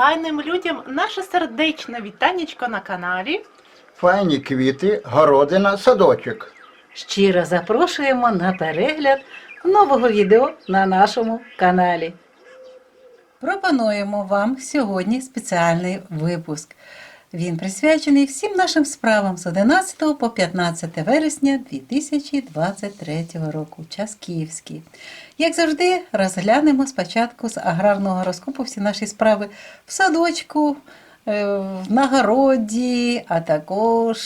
файним людям наше сердечне вітанечко на каналі. Файні квіти, городина, садочок. Щиро запрошуємо на перегляд нового відео на нашому каналі. Пропонуємо вам сьогодні спеціальний випуск. Він присвячений всім нашим справам з 11 по 15 вересня 2023 року. Час київський. Як завжди, розглянемо спочатку з аграрного розкопу всі наші справи в садочку, е, на городі, а також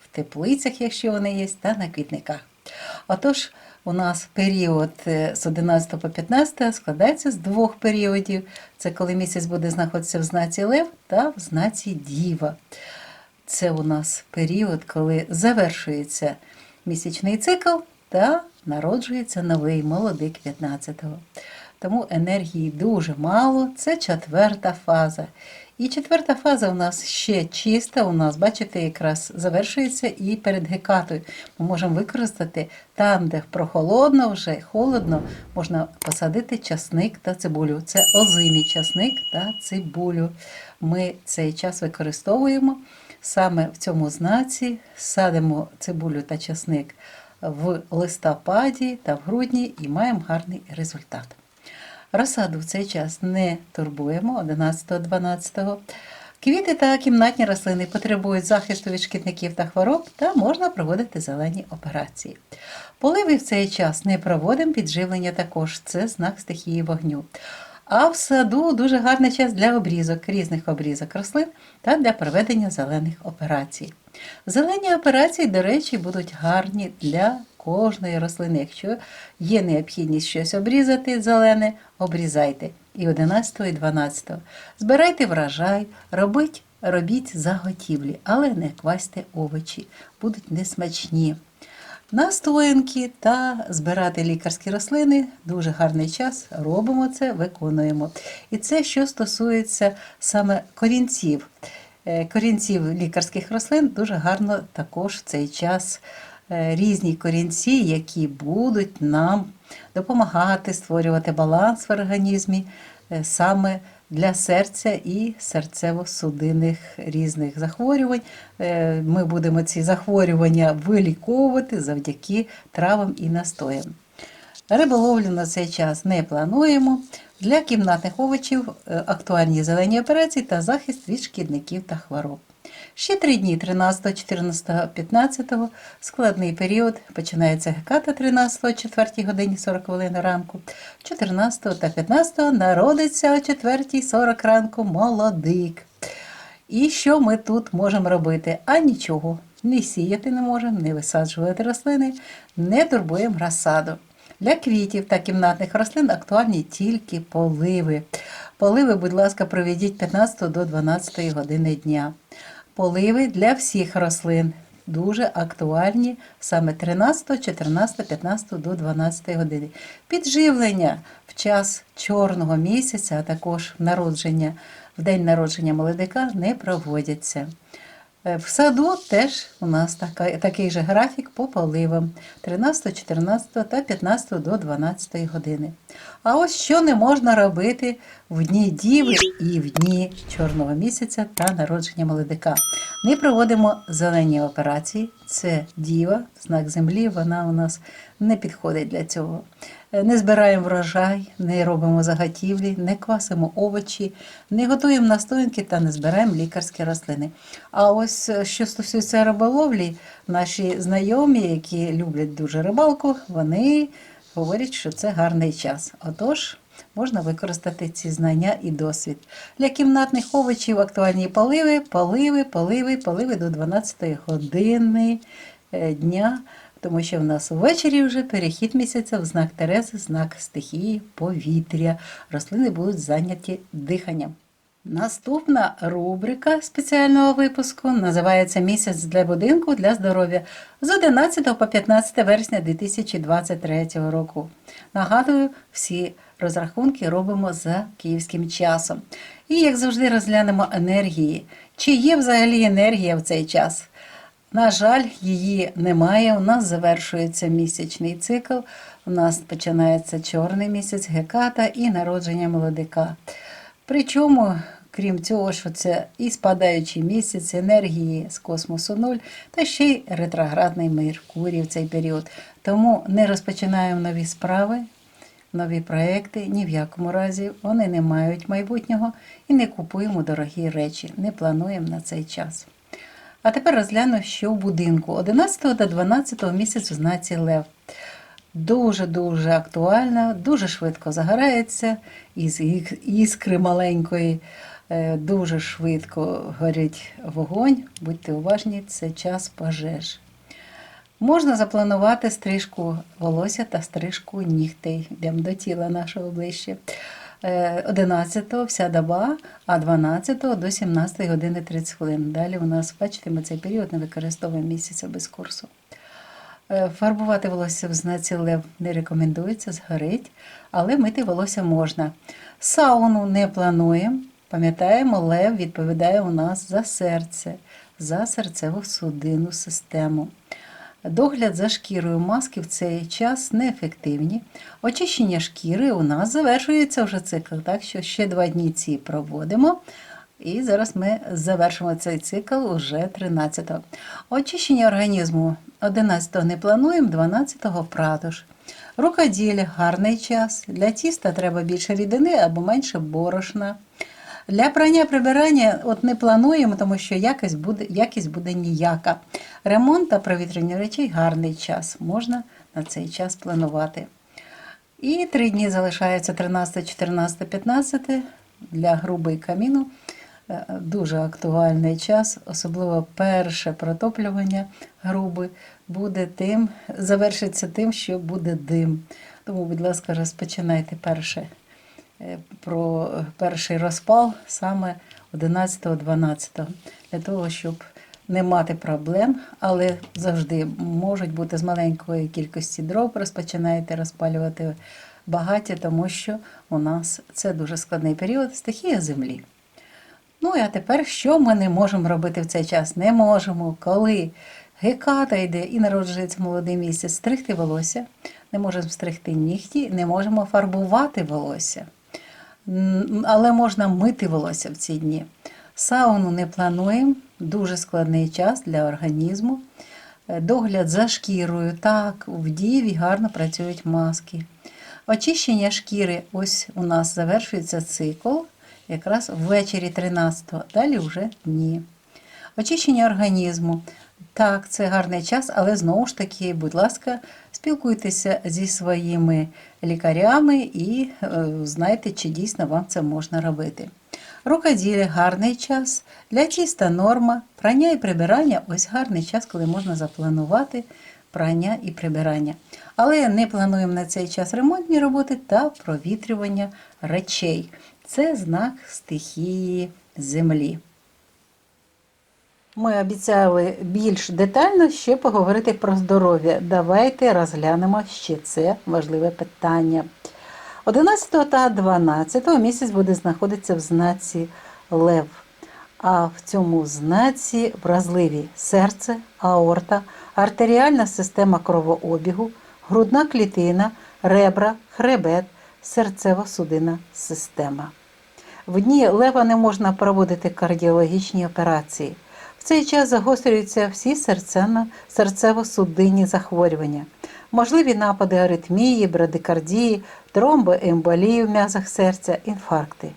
в теплицях, якщо вони є, та на квітниках. Отож, у нас період е, з 11 по 15 складається з двох періодів. Це коли місяць буде знаходитися в знаці Лев та в знаці Діва. Це у нас період, коли завершується місячний цикл та народжується новий молодик 15-го. Тому енергії дуже мало, це четверта фаза. І четверта фаза у нас ще чиста. У нас, бачите, якраз завершується і перед гекатою. Ми можемо використати там, де прохолодно, вже холодно, можна посадити часник та цибулю. Це озимий часник та цибулю. Ми цей час використовуємо саме в цьому знаці, садимо цибулю та часник в листопаді та в грудні і маємо гарний результат. Розсаду в цей час не турбуємо 11-12. Квіти та кімнатні рослини потребують захисту від шкідників та хвороб та можна проводити зелені операції. Поливи в цей час не проводимо, підживлення також це знак стихії вогню. А в саду дуже гарний час для обрізок, різних обрізок рослин та для проведення зелених операцій. Зелені операції, до речі, будуть гарні для кожної рослини. Якщо є необхідність щось обрізати зелене, обрізайте. І 11, і 12. Збирайте врожай, робіть, робіть заготівлі, але не квасьте овочі, будуть несмачні. Настоянки та збирати лікарські рослини дуже гарний час. Робимо це, виконуємо. І це що стосується саме корінців. Е, Корінців лікарських рослин дуже гарно також в цей час різні корінці, які будуть нам допомагати створювати баланс в організмі е, саме для серця і серцево-судинних різних захворювань. Е, Ми будемо ці захворювання виліковувати завдяки травам і настоям. Риболовлю на цей час не плануємо. Для кімнатних овочів е, актуальні зелені операції та захист від шкідників та хвороб. Ще три дні 13, 14, 15 складний період. Починається геката 13, 4 годині 40 хвилин ранку, 14 та 15 народиться о 4 40 ранку молодик. І що ми тут можемо робити? А нічого. Не сіяти не можемо, не висаджувати рослини, не турбуємо розсаду. Для квітів та кімнатних рослин актуальні тільки поливи. Поливи, будь ласка, проведіть 15 до 12 години дня. Поливи для всіх рослин дуже актуальні саме 13, 14, 15 до 12 години. Підживлення в час чорного місяця, а також народження, в день народження молодика не проводяться. Е, В саду теж у нас така, такий же графік по поливам 13, 14 та 15 до 12 години. А ось що не можна робити в дні діви і в дні чорного місяця та народження молодика. Не проводимо зелені операції. Це діва, знак землі, вона у нас не підходить для цього. Е, Не збираємо врожай, не робимо заготівлі, не квасимо овочі, не готуємо настоянки та не збираємо лікарські рослини. А ось е, що стосується риболовлі, наші знайомі, які люблять дуже рибалку, вони говорять, що це гарний час. Отож, можна використати ці знання і досвід. Для кімнатних овочів актуальні поливи, поливи, поливи, поливи до 12 години е, дня, тому що в нас ввечері вже перехід місяця в знак Терези, знак стихії повітря. Рослини будуть зайняті диханням. Наступна рубрика спеціального випуску називається Місяць для будинку для здоров'я з 11 по 15 вересня 2023 року. Нагадую, всі розрахунки робимо за київським часом. І як завжди розглянемо енергії. Чи є взагалі енергія в цей час? На жаль, її немає. У нас завершується місячний цикл. У нас починається чорний місяць, геката і народження молодика. Причому крім цього, що це і спадаючий місяць, енергії з космосу нуль, та ще й ретроградний Меркурій в цей період. Тому не розпочинаємо нові справи, нові проекти ні в якому разі. Вони не мають майбутнього і не купуємо дорогі речі, не плануємо на цей час. А тепер розгляну, що в будинку 11 до 12 місяць у знаці Лев. Дуже-дуже актуально, дуже швидко загорається, із іскри маленької дуже швидко горить вогонь. Будьте уважні, це час пожеж. Можна запланувати стрижку волосся та стрижку нігтей. Йдемо до тіла нашого ближче. Е, 11-го вся доба, а 12-го до 17 години 30 хвилин. Далі у нас, бачите, ми цей період не використовуємо місяця без курсу. Е, Фарбувати волосся в знаці лев не рекомендується, згорить, але мити волосся можна. Сауну не плануємо. Пам'ятаємо, лев відповідає у нас за серце, за серцеву судинну систему. Догляд за шкірою маски в цей час неефективні. Очищення шкіри у нас завершується вже цикл, так що ще два дні ці проводимо. І зараз ми завершимо цей цикл уже 13-го. Очищення організму 11-го не плануємо, 12-го пратуш. Рукоділля гарний час. Для тіста треба більше рідини або менше борошна. Для прання прибирання от не плануємо, тому що якість буде, якість буде ніяка. Ремонт та провітрення речей гарний час. Можна на цей час планувати. І три дні залишаються 13, 14, 15 для груби каміну. Е, Дуже актуальний час, особливо перше протоплювання груби буде тим, завершиться тим, що буде дим. Тому, будь ласка, розпочинайте перше про перший розпал саме 11-12, для того, щоб не мати проблем, але завжди можуть бути з маленької кількості дров, розпочинаєте розпалювати багаття, тому що у нас це дуже складний період стихія землі. Ну а тепер що ми не можемо робити в цей час? Не можемо, коли геката йде і народжується молодий місяць, стригти волосся, не можемо стригти нігті, не можемо фарбувати волосся. Але можна мити волосся в ці дні. Сауну не плануємо, дуже складний час для організму. Е, Догляд за шкірою, так, в дієві гарно працюють маски. Очищення шкіри, ось у нас завершується цикл, якраз ввечері 13-го, далі вже ні. Очищення організму. Так, це гарний час, але знову ж таки, будь ласка, спілкуйтеся зі своїми лікарями і е, знайте, чи дійсно вам це можна робити. Рукоділля гарний час, для тіста норма, прання і прибирання ось гарний час, коли можна запланувати прання і прибирання. Але не плануємо на цей час ремонтні роботи та провітрювання речей. Це знак стихії землі. Ми обіцяли більш детально ще поговорити про здоров'я. Давайте розглянемо ще це важливе питання. 11 та 12 місяць буде знаходитися в знаці Лев. А в цьому знаці вразливі серце, аорта, артеріальна система кровообігу, грудна клітина, ребра, хребет, серцево-судинна система. В дні лева не можна проводити кардіологічні операції. Цей час загострюються всі серцево-судинні захворювання, можливі напади аритмії, брадикардії, тромбоемболії в м'язах серця, інфаркти.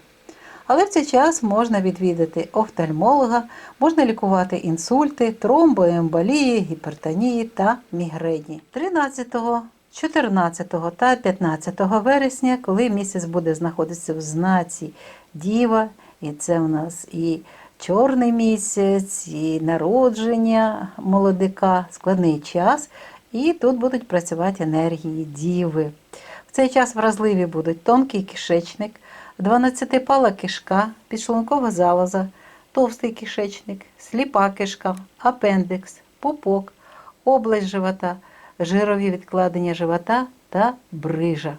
Але в цей час можна відвідати офтальмолога, можна лікувати інсульти, тромбоемболії, гіпертонії та мігрені. 13, 14 та 15 вересня, коли місяць буде знаходитися в знаці Діва, і це у нас і чорний місяць, і народження молодика, складний час, і тут будуть працювати енергії діви. В цей час вразливі будуть тонкий кишечник, 12-пала кишка, підшлункова залоза, товстий кишечник, сліпа кишка, апендикс, пупок, область живота, жирові відкладення живота та брижа.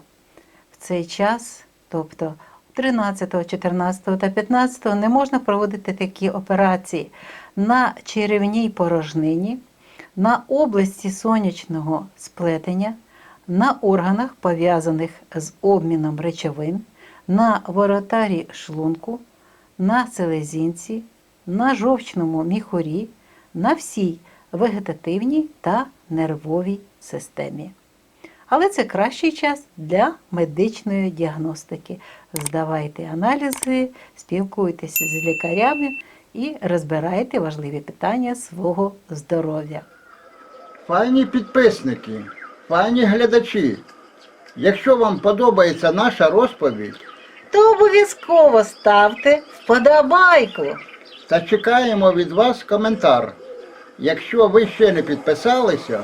В цей час, тобто 13, 14 та 15 не можна проводити такі операції на черевній порожнині, на області сонячного сплетення, на органах, пов'язаних з обміном речовин, на воротарі шлунку, на селезінці, на жовчному міхурі, на всій вегетативній та нервовій системі. Але це кращий час для медичної діагностики. Здавайте аналізи, спілкуйтеся з лікарями і розбирайте важливі питання свого здоров'я. Файні підписники, файні глядачі. Якщо вам подобається наша розповідь, То обов'язково ставте вподобайку. та чекаємо від вас коментар. Якщо ви ще не підписалися,